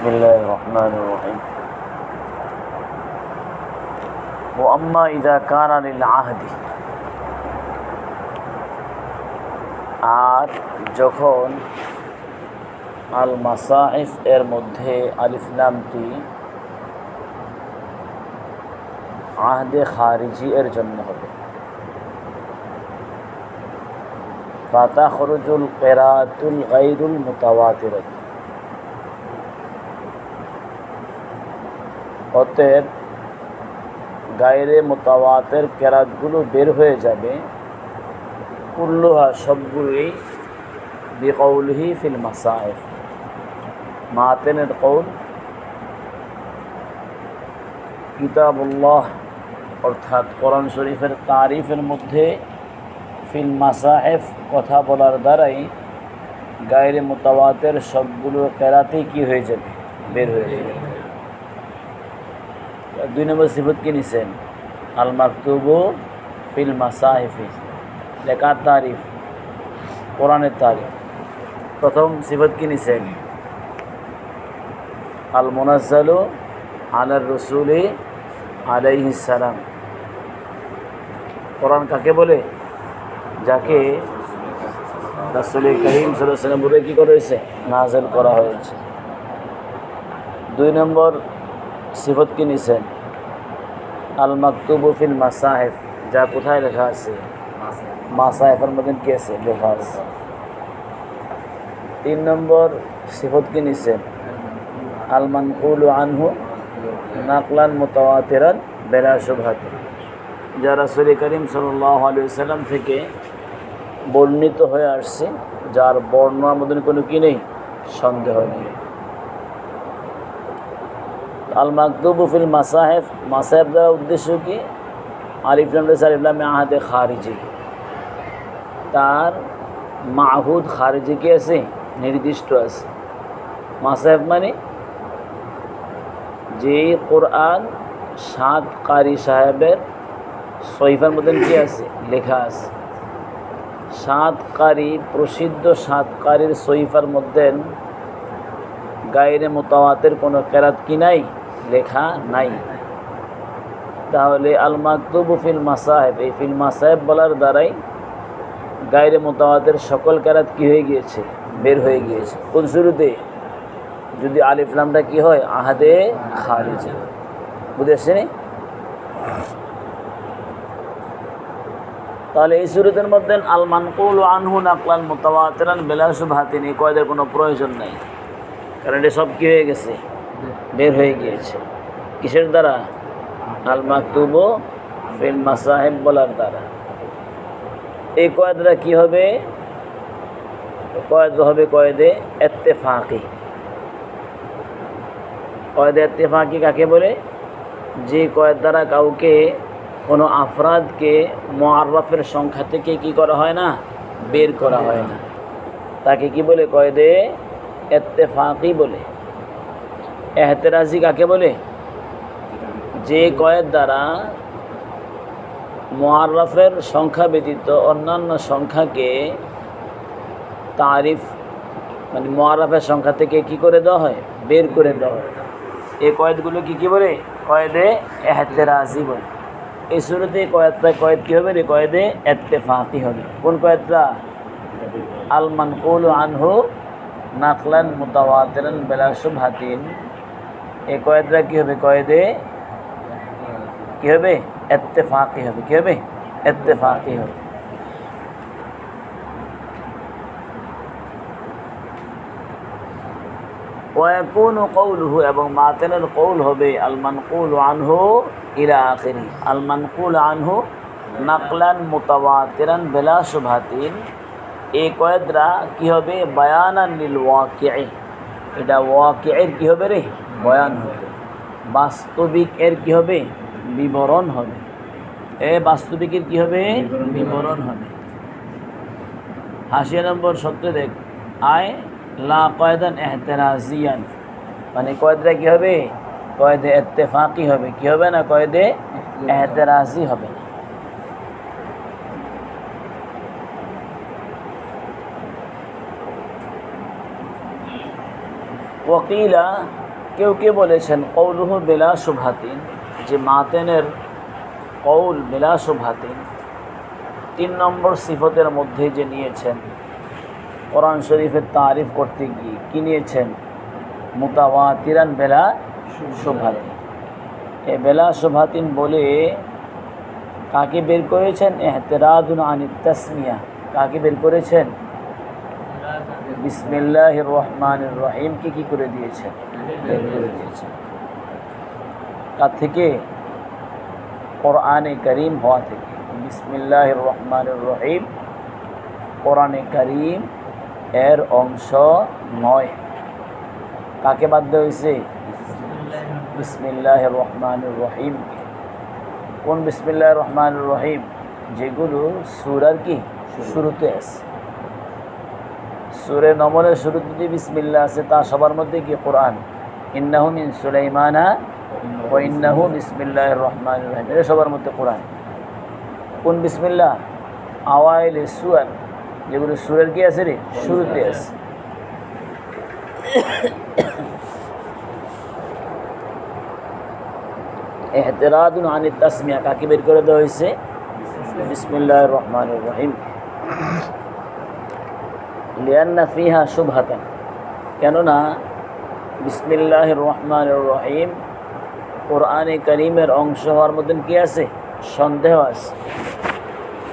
بسم الله الرحمن الرحيم وأما إذا كان للعهد আর যখন আল মাসাইফ এর মধ্যে আলিফ নামটি আহদে খারিজি এর জন্য হবে ফাতা খরুজুল কেরাতুল গাইরুল মুতাওয়াতির অতএব গায়রে মোতাওয়াতের কেরাতগুলো বের হয়ে যাবে। কুল্লুহা সবগুলোই বিকৌলহি ফিল মাসাইফ মাতেনের কৌল কিতাবুল্লাহ, অর্থাৎ কোরআন শরীফের তারিফের মধ্যে ফিল মাসাহেফ কথা বলার দ্বারাই গায়রে মোতাবাতের সবগুলো কেরাতেই কি হয়ে যাবে? বের হয়ে যাবে। দুই নম্বর সিফত কি নিছেন? আল মাকতুবু ফিল মাসাহিফি, লেখার তারিফ, কোরআনের তারিফ। প্রথম সিফত কি নিছেন? আল মোনাজ্জালু আলার রসুলি আলাইহিস সালাম। কোরআন কাকে বলে? যাকে রাসুল বলে কী করা হয়েছে? নাজেল করা হয়েছে। দুই নম্বর সিফত কি নিছেন? আল মাকতুবু ফিল মাসাহেফ যা কোথায় লেখা আছে? মাসাহেফের মধ্যে কি আছে? লেখা আছে। তিন নম্বর, সিফত কি নিছেন? আল মানকুল আনহু নাকলান মোতাওয়াতেরান বেলা শুভাত যা রাসুল করিম সাল্লাহ থেকে বর্ণিত হয়ে আসছে, যার বর্ণনার মধ্যে কোনো কি নেই? সন্দেহ নেই। আল মাকদুবুফিল মাসাহেফ মাসাহেব দ্বারা উদ্দেশ্য কি? আলিফলাম রেসার ইসলামে আহাদে খারিজি। তার মাহুদ খারিজি কি আছে? নির্দিষ্ট আছে। মাসাহেব মানে যে কোরআন সাত কারি সাহেবের সৈফার মধ্যে কি আছে? লেখা আছে। সাত কারি প্রসিদ্ধ সাত কারির সৈফার মধ্যে গায়ের মোতাওয়াতের কোনো কেরাত কি নাই? লেখা নাই। তাহলে আল মাকতুবু ফিল মাসাহেব, এই ফিল মাসাহেব বলার দ্বারাই গায়ের মোতাওয়াতের সকল কেরাত কি হয়ে গিয়েছে? বের হয়ে গিয়েছে। কোন শুরুতে? যদি আলিফলামটা কি হয়? আহাদে খারিজি। বুঝে আসছেনি তাহলে এই সুরতের মধ্যে আল মানকুল আনহু নাকলান মোতাবাতেরান বেলাসু ভাতিন এই কয়দের কোনো প্রয়োজন নাই? কারণ এটা সব কী হয়ে গেছে? বের হয়ে গিয়েছে। কিসের দ্বারা? আল মাকতুব ফিল মাসাহেব বলার দ্বারা। এই কয়েদরা কি হবে? কয়েদ হবে কয়েদে এত্তেফাঁকি। কয়েদে এত্তেফাঁকি কাকে বলে? যে কয়েদ দ্বারা কাউকে কোনো আফরাদকে মোয়াররফের সংখ্যা থেকে কি করা হয় না? বের করা হয় না। তাকে কি বলে? কয়েদে এত্তেফাঁকি বলে। এহতেরাজি কাকে বলে? যে কয়েদ দ্বারা মোয়াররফের সংখ্যা ব্যতীত অন্যান্য সংখ্যাকে তারিফ মানে মোয়ারফের সংখ্যা থেকে কি করে দেওয়া হয়? বের করে দেওয়া হয়। এই কয়েদগুলো কি কি বলে? কয়েদে এহতেরাজি বলে। এই শুরুতে কয়েদটা কয়েদ কী হবে রে? কয়েদে এত্তেফাঁকি হবে। কোন কয়েদটা? আলমান মানকুল আনহু নাকলান মুতাওয়াতিরান বেলাসুব হাতিন এই কয়েদরা কী হবে? কয়েদে কী হবে? এত্তেফাঁকি হবে। কী হবে? এত্তেফাঁকি হবে। এবং মাতেনের কৌল হবে আল মানকুল আনহু ইলা আখিরি। আল মানকুল আনহু নাকলান মুতাওয়াতিরান বেলা শুভাতিন এই কয়েদরা কি হবে? বায়ানান লিল ওয়াকিআ এটা ওয়াকিআর কি হবে রে? বয়ান হবে। বাস্তবিক এর কি হবে? বিবরণ হবে। এ বাস্তবিকের কি হবে? বিবরণ হবে। হাসিয়া নম্বর সত্য দেখ। আয় লা কয়দান এহতেরাজিয়ান। মানে কয়েদরা কি হবে? কয়েদে এত্তেফাকি হবে। কি হবে না? কয়েদে এহতেরাজি হবে। ওকিলা কেউ কে বলেছেন, কৌলুহু বেলা শুভাতিন যে মাতেনের কৌল বেলা শুভাতিন, তিন নম্বর সিফতের মধ্যে যে নিয়েছেন, কোরআন শরীফের তারিফ করতে গিয়ে কি নিয়েছেন? মুতাওয়াতিরান বেলা শুভাতিন। এ বেলা শুভাতিন বলে কাকে বের করেছেন? এহতেরাদুন আনি তাসমিয়া। কাকে বের করেছেন? বিসমিল্লাহ রহমান রহিমকে কি করে দিয়েছেন বের করে কার থেকে কোরআনে করিম হওয়া থেকে বিসমিল্লাহ রহমান রহিম। কোরআনে করিম এর অংশ নয়। কাকে দেওয়া হয়েছে? বিসমিল্লাহ রহমান রহিমকে কোন বিসমিল্লাহ রহমান রহিম? যেগুলো সুরার কি? শুরুতে আছে। সুরে নমলের শুরুতে যে বিসমিল্লা আছে তা সবার মধ্যে কি কোরআন? ইন্নাহু মিন সুলাইমানা ও ইন্নাহু বিসমিল্লাহ রহমান রহিম। এটা সবার মধ্যে কোরআন। কোন বিসমিল্লা আওয়াইল সুয়ার। যেগুলো সুরের কি আছে রে? শুরুতে আছে। এহতেরাদুন আনি তাসমিয়া। কাকে বের করে দেওয়া হয়েছে? বিসমিল্লাহ রহমান রহিম। লিয়ান্না ফিহা শুভাতান কেননা বিসমিল্লাহ রহমান রহিম, কোরআনে করিমের অংশ হওয়ার মতন কী আছে? সন্দেহ আছে।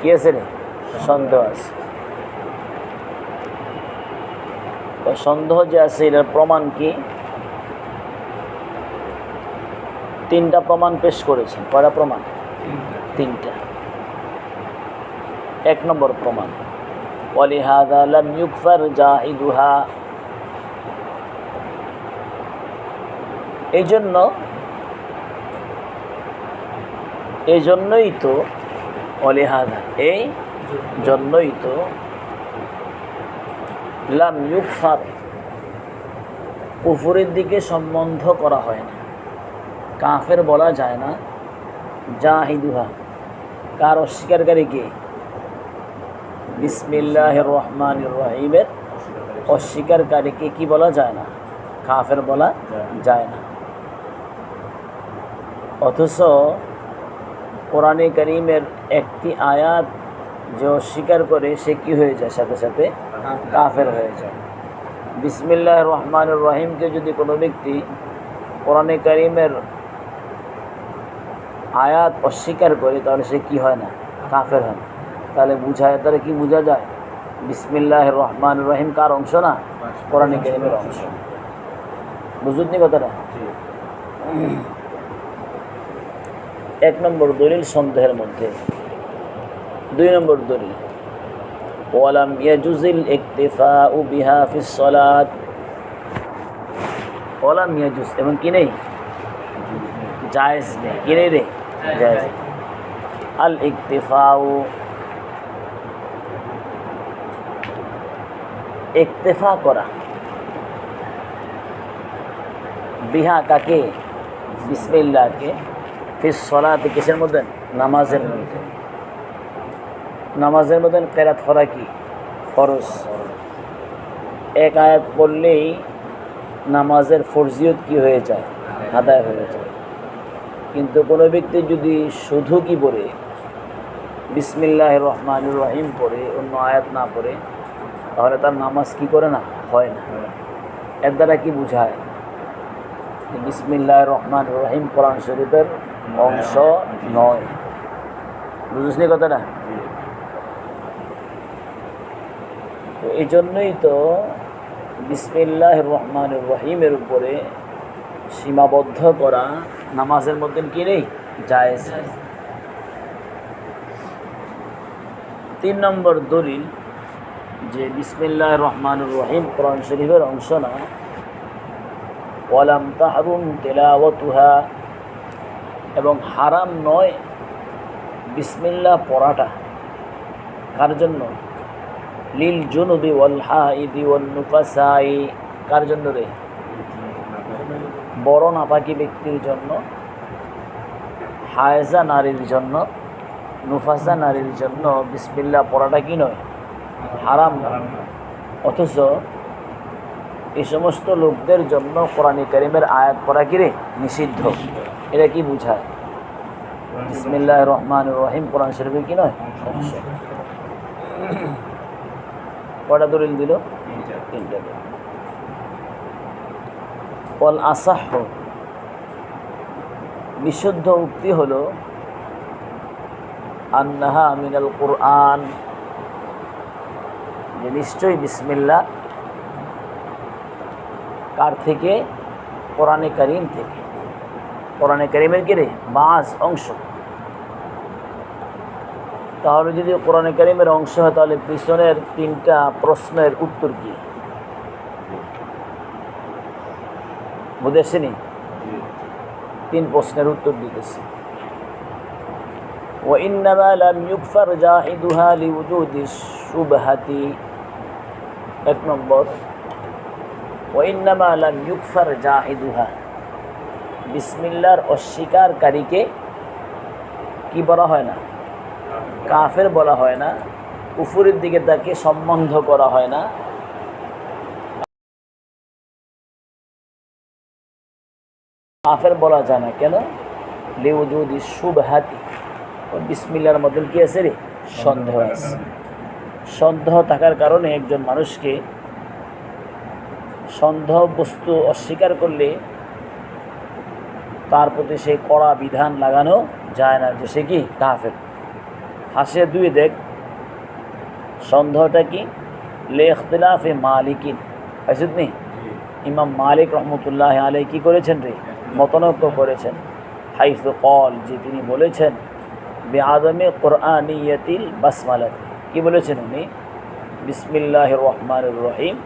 কি আছে রে? সন্দেহ আছে। সন্দেহ যে আছে, এটার প্রমাণ কি? তিনটা প্রমাণ পেশ করেছেন। কয়টা প্রমাণ? তিনটা। এক নম্বর প্রমাণ। ولهذا لم يكفر جاهدها এই জন্য এই জন্যই তো অলিহাদা এই জন্যই তো লাম ইউকফার কুফুরের দিকে সম্বন্ধ করা হয় না কাফের বলা যায় না জাহিদুহা কার অস্বীকারীকে বিসমিল্লাহ রহমান রহিমের অস্বীকারীকে কি বলা যায় না? কাফের বলা যায় না। অথচ কোরআনে করিমের একটি আয়াত যে অস্বীকার করে সে কি হয়ে যায়? সাথে সাথে কাফের হয়ে যায়। বিসমিল্লাহ রহমান রহিমকে যদি কোনো ব্যক্তি কোরআনে করিমের আয়াত অস্বীকার করে, তাহলে সে কি হয় না? কাফের হয় না। তাহলে বুঝায়, তাহলে কি বোঝা যায়? বিসমিল্লাহ রহমান রহিম কার অংশ না? কোরআন করিমের অংশ। বুঝুতনি কথাটা? এক নম্বর দলিল সন্দেহের মধ্যে। দুই নম্বর দলিল। ওয়ালাম ইয়াজুজিল ইকতিফা উ বিহা ফিস সলাত। ওয়ালাম ইয়াজুজ, এবং কি নেই? জায়েজ নেই। কি নেই রে? জায়েজ আল ইকতিফাউ ইকতেফা করা। বিহা কাকে? বিসমিল্লাহকে। ফিস সলাতে কিসের মধ্যে? নামাজের মধ্যে। নামাজের মধ্যে কেরাত ফরা কি? ফরজ। এক আয়াত পড়লেই নামাজের ফরজিয়ত কি হয়ে যায়? আদায় হয়ে যায়। কিন্তু কোনো ব্যক্তি যদি শুধু কি পড়ে বিসমিল্লাহ রহমান রহিম পড়ে, অন্য আয়াত না পড়ে তাহলে তার নামাজ কি করে না? হয় না। এর দ্বারা কি বুঝায়? বিসমিল্লাহ রহমান রহিম কোরআন শরীফের অংশ নয়। বুঝিসনি কথাটা? তো এই জন্যই তো বিসমিল্লাহ রহমান রহিমের উপরে সীমাবদ্ধ করা নামাজের মধ্যে কি নেই? জায়েজ। তিন নম্বর দলিল যে বিসমিল্লাহ রহমানুর রহিম কোরআন শরীফের অংশ না। ওয়ালাম তাহরুম তেলাওয়াতুহা। এবং হারাম নয় বিসমিল্লাহ পড়াটা। কার জন্য? লিল জুনুবি ওয়াল হাইদি ওয়াল কার জন্য রে? বড় নাপাকি ব্যক্তির জন্য। হায়জা নারীর জন্য। নুফাসা নারীর জন্য বিসমিল্লা পড়াটা কি নয়? হারাম অথচ এই সমস্ত লোকদের জন্য কোরআন করিমের আয়াত পড়া কিরে নিষিদ্ধ। এটা কি বুঝায়? বিসমিল্লাহ রহমান রহিম। কোরআন শরীফের কি নয়? কটা দলিল দিল? তিনটা আসাহ। বিশুদ্ধ উক্তি হলো, আন্নাহা মিনাল কোরআন। যে নিশ্চয়ই বিসমিল্লা কার থেকে কোরআনে করিম থেকে কোরআনে করিমের কি রে বাস অংশ তাহলে যদি কোরআনে করিমের অংশ হয় তাহলে পিছনের তিনটা প্রশ্নের উত্তর কি বুঝেছেনি তিন প্রশ্নের উত্তর দিতেছি وإنما لم يكفر جاحدها لوجود الشبهة এক নম্বর ওইনামা লাম ইউকফার জাহিদুহা বিসমিল্লার অস্বীকারীকে কি বলা হয় না? কাফের বলা হয় না। কুফুরের দিকে তাকে সম্বন্ধ করা হয় না। কাফের বলা যায় না। কেন? লিউজুদি শুভহাতি বিসমিল্লার মতন কি আছে রে? সন্দেহ আছে। সন্দেহ থাকার কারণে একজন মানুষকে সন্দেহ বস্তু অস্বীকার করলে তার প্রতি সে কড়া বিধান লাগানো যায় না যে সে কি কাফের। হাসে দুই দেখ সন্দেহটা কি? লেখতলাফে মালিকিন। পাইছত নি? ইমাম মালিক রহমতুল্লাহ আলাই কি করেছেন রে? মতনৈক্য করেছেন। হাইফ কল যে তিনি বলেছেন বে আদমে কোরআন কোরআনিয়তিল বাসমালাত। কি বলেছেন উনি? বিসমিল্লাহ রহমান রহিম।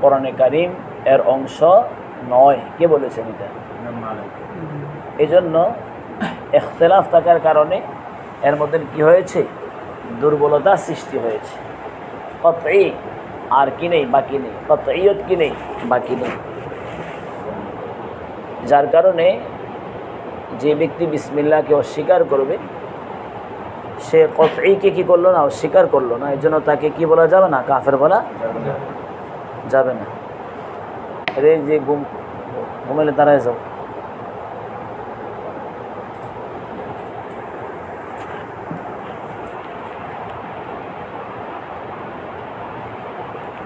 কোরআনে কারিম এর অংশ নয়। কে বলেছেন এটা? এই জন্য এখতলাফ থাকার কারণে এর মধ্যে কি হয়েছে? দুর্বলতা সৃষ্টি হয়েছে। কতই আর কি নেই বাকি নেই। কতইয়ত কি নেই বাকি নেই। যার কারণে যে ব্যক্তি বিসমিল্লাহকে অস্বীকার করবে সে কতইকে কি করল না অস্বীকার করল না এই জন্য তাকে কি বলা যাবে না? কাফের বলা যাবে না। রে যে ঘুম, ঘুমাইলে তারাই যাও।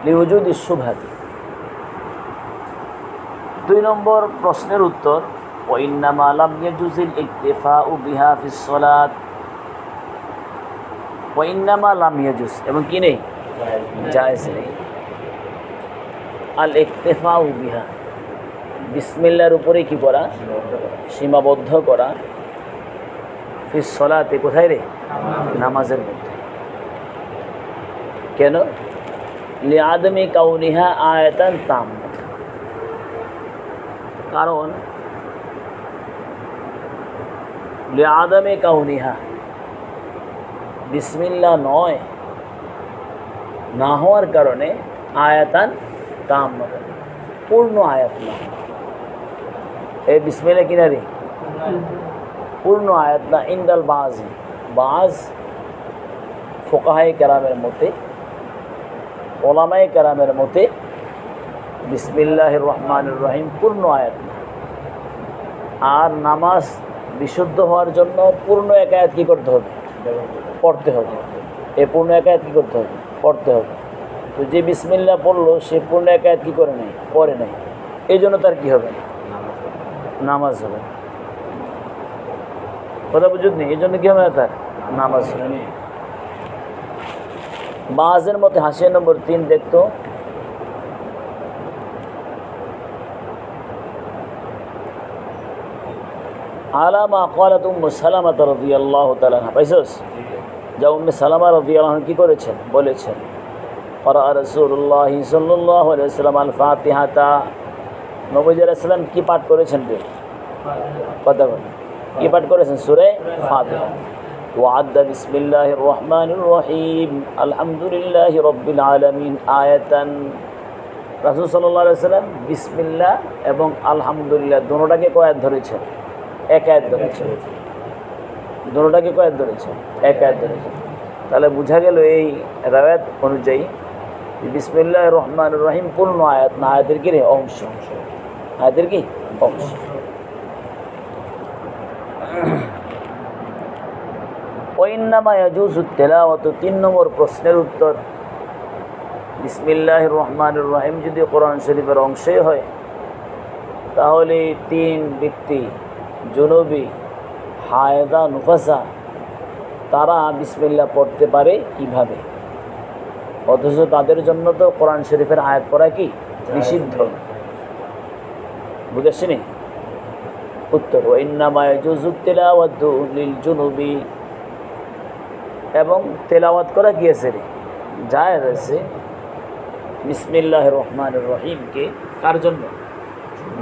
লিউজুদ ইস্যুভাতি দুই নম্বর প্রশ্নের উত্তর ওইন্নামা লাম ইয়াজুজিল ইকতিফা উ বিহা ফিস সালাত ওইন্নামা লাম এবং কি নেই? জায়েজ নেই। আল ইকতিফা উ বিহা, বিসমিল্লার উপরে কি করা সীমাবদ্ধ করা। ফিস সলাতে, কোথায় রে? নামাজের মধ্যে। কেন? লিআদমি কাউনিহা আয়াতান তাম। কারণ লিআদমে কাউনিহা বিসমিল্লা নয়, না হওয়ার কারণে আয়াতান তাম পূর্ণ আয়াত না। এই বিসমিল্লা কিনারি পূর্ণ আয়াত না, ইন্দাল বাজ বাজ ফোকাহাই কেরামের মতে ওলামাই কেরামের মতে বিসমিল্লাহ রহমান রহিম পূর্ণ আয়াত না। আর নামাজ বিশুদ্ধ হওয়ার জন্য পূর্ণ এক আয়াত কী করতে হবে? পড়তে হবে। এ পূর্ণ এক আয়াত কী করতে হবে? পড়তে হবে। তো যে বিসমিল্লা পড়ল, সে পূর্ণ এক আয়াত কী করে নেই পড়ে নেই এই জন্য তার কী হবে? নামাজ হবে। কথা বুঝুন নি? এই জন্য কী হবে তার? নামাজ হবে। বাজের মতে হাসিয়া নম্বর তিন দেখতো। আলামা কালাত উম্মু সালামাত রাদিয়াল্লাহু তাআলা পাইছস? যা উম্মে সালামা রাদিয়াল্লাহু কি করেছেন বলেছেন قرأ رسول الله صلى الله عليه وسلم الفاتحة নবী সাল্লাম কি পাঠ করেছেন রে কথা বলেন কি পাঠ করেছেন সূরা ফাতিহা وعد بسم الله الرحمن الرحيم الحمد لله رب العالمين آية রাসূল সাল্লাল্লাহু আলাইহি সাল্লাম বিসমিল্লাহ এবং আলহামদুলিল্লাহ দুটোটাকে কয়াত ধরেছেন এক আয়াত ধরেছেন দুটোটাকে কয়াত ধরেছে, এক আয়াত ধরেছে। তাহলে বোঝা গেল এই রায়াত অনুযায়ী বিসমিল্লাহ রহমান রহিম পূর্ণ আয়াত না, আয়াতের কি রে? অংশ। আয়াতের কি? অংশ। তিন নম্বর প্রশ্নের উত্তর। বিসমিল্লাহ রহমান রহিম যদি কোরআন শরীফের অংশই হয়, তাহলে তিন ব্যক্তি জনবী হায়দা নুফাসা, তারা বিসমিল্লাহ পড়তে পারে কীভাবে? অথচ তাদের জন্য তো কোরআন শরীফের আয়াত পড়া কি? নিষিদ্ধ। বুঝেছিনি? উত্তর জুনুবি। এবং তেলাওয়াত করা গিয়েছে রে? যায় রয়েছে বিসমিল্লাহ রহমান রহিমকে কার জন্য?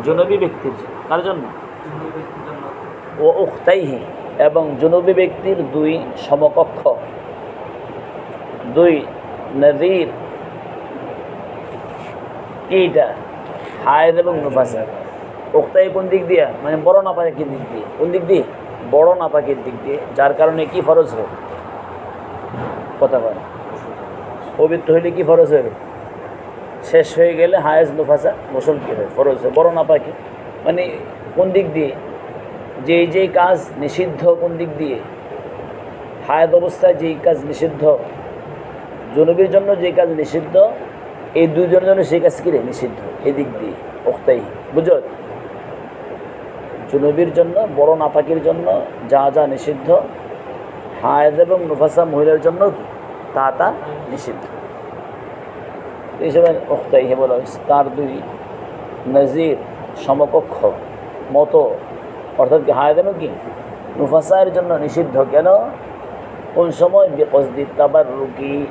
জনবী ব্যক্তির জন্য। কার জন্য? ও উখতাইহি এবং জনবী ব্যক্তির দুই সমকক্ষ। দুই নদীর এইটা হায়দ এবং নুফাসা। উক্তাই কোন দিক দিয়ে? মানে বড় নাপাকের দিক দিয়ে? কোন দিক দিয়ে? বড় নাপাকের দিক দিয়ে। যার কারণে কি ফরজ হয় কথা বলে। পবিত্র হইলে কি ফরজ হবে শেষ হয়ে গেলে হায়েজ, নুফাসা, গোসল কী হয়? ফরজ হয়। বড় নাপাকি মানে কোন দিক দিয়ে? যেই যেই কাজ নিষিদ্ধ কোন দিক দিয়ে? হায়াত অবস্থায় যেই কাজ নিষিদ্ধ, জনবীর জন্য যে কাজ নিষিদ্ধ, এই দুজনের জন্য সেই কাজ কিরে নিষিদ্ধ, এদিক দিয়ে, ওক্তাই। বুঝত জনবীর জন্য, বড় নাপাকির জন্য যা যা নিষিদ্ধ হায়দ এবং নুফাসা মহিলার জন্য তা তা নিষিদ্ধ। এই হিসেবে ওক্তাই হে বলা হয়েছে, তার দুই নজির সমকক্ষ মতো অর্থাৎ হায়দানো কি? নুফাসায়ের জন্য নিষিদ্ধ কেন? কোন সময়? বেকসদি তাবার রুকি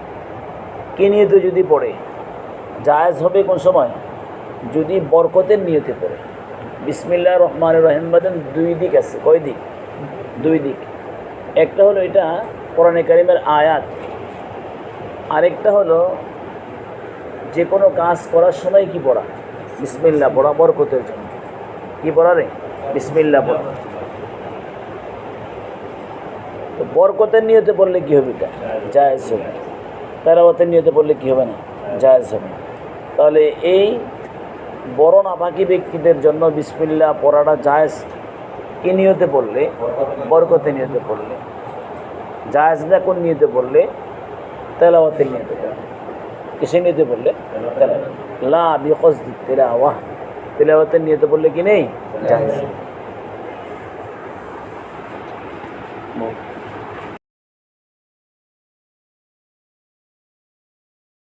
কি নিয়তে যদি পড়ে? জায়েজ হবে কোন সময়? যদি বরকতের নিয়তে পড়ে। বিসমিল্লা রহমান রহিম বাদেন দুই দিক আছে। কয় দিক? দুই দিক। একটা হলো এটা কোরআনে কারিমের আয়াত। আরেকটা হলো যে কোনো কাজ করার সময় কি পড়া? বিসমিল্লা পড়া বরকতের জন্য। কি পড়া রে? বিসমিল্লা পড়া তো বরকতের নিয়তে পড়লে কি হবে এটা? জায়েজ হবে। তেরাবতের নিয়তে পড়লে কি হবে না? জায়েজ হবে। তাহলে এই বড় নাপাকি ব্যক্তিদের জন্য বিসমিল্লা পড়াটা জায়েজ কি নিয়তে পড়লে বরকতে নিয়তে পড়লে জায়েজ না কোন নিয়তে পড়লে তেলাওয়াতের নিয়তে পড়লে কিসে নিয়তে পড়লে তেলাওয়াত। লা বিকজ তেলাওয়া তেলাওয়াতের তো বললে কি নেই? জায়েজ।